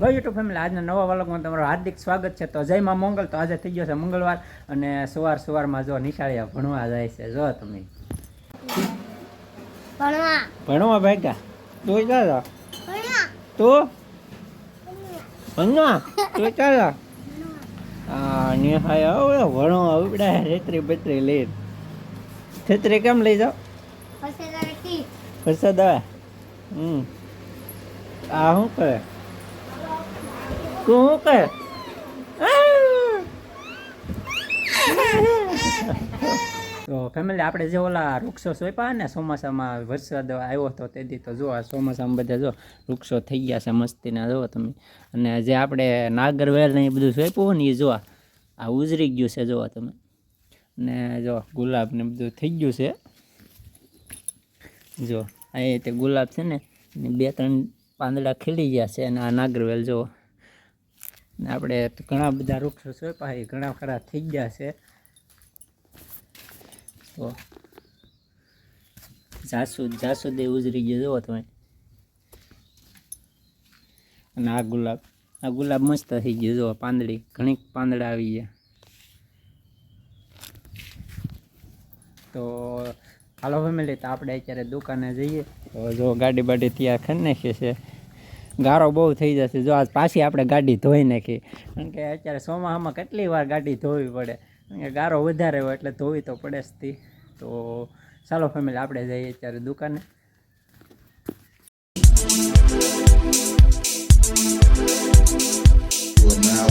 Hello YouTube family આજના નવા વ્લોગમાં તમારું હાર્દિક સ્વાગત છે. તો જયમાં મંગલ. તો આજે થઈ ગયો છે મંગળવાર અને સવાર સવારમાં જો નિશાળિયા ભણવા જાય છે. જો તમે. ભણવા. ભણવા ભાગ્યા? તું ચાલો. તો? ભણવા? તું ક્યાં હા નિહાય હવે ભણવા ઉપડા રેત્રી બત્રી લઈ. છત્રી કેમ લઈ જાઓ? વરસાદ આવે? હમ. આ શું કરે? શું કે તો ફેમિલી આપણે જે ઓલા વૃક્ષો સોંપ્યા ને, ચોમાસામાં વરસાદ આવ્યો હતો તેથી તો જો ચોમાસામાં બધા જો વૃક્ષો થઈ ગયા છે મસ્તીના, જો તમે. અને જે આપણે નાગરવેલ ને એ બધું સોંપ્યું ને, એ જો આ ઉજરી ગયું છે, જો તમે. ને જો ગુલાબ ને બધું થઈ ગયું છે. જો આ તે ગુલાબ છે ને બે ત્રણ પાંદડા ખીલી ગયા છે અને આ નાગરવેલ, જો ને આપણે ઘણા બધા વૃક્ષો છે એ ઘણા ખરા થઈ ગયા છે. તો જાસૂદ જાસૂદ એ ઉજરી ગયો જુઓ તમે. અને આ ગુલાબ આ ગુલાબ મસ્ત થઈ ગયો જુઓ પાંદડી ઘણી પાંદડા આવી ગયા. તો હાલો ફેમિલી તો આપણે અત્યારે દુકાને જઈએ. તો જો ગાડી બાડી તૈયાર કરી નાખીએ છે. ગારો બહુ થઈ જશે. જો આજ પાછી આપણે ગાડી ધોઈ નાખી. કારણ કે અત્યારે ચોમાસામાં કેટલી વાર ગાડી ધોવી પડે? કારણ કે ગારો વધારે હોય એટલે ધોવી તો પડે જ તી. ચાલો ફેમિલી આપણે જઈએ અત્યારે દુકાને. You now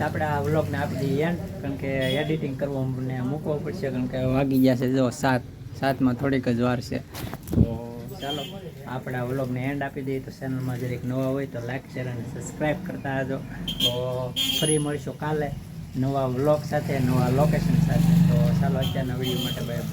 તો આપણે આ વ્લોગને આપી દઈએ એન્ડ કારણ કે એડિટિંગ કરવું અમને મૂકવો પડશે, કારણ કે વાગી છે જો સાત, સાતમાં થોડીક જ વાર છે. તો ચાલો, આપણે આ વ્લોગને એન્ડ આપી દઈએ. તો ચેનલમાં જરીક નવા હોય તો લાઈક શેર અને સબસ્ક્રાઈબ કરતા આવજો તો ફરી મળીશું કાલે નવા વ્લોગ સાથે, નવા લોકેશન સાથે. તો ચાલો, અત્યારના વીડિયો માટે બાય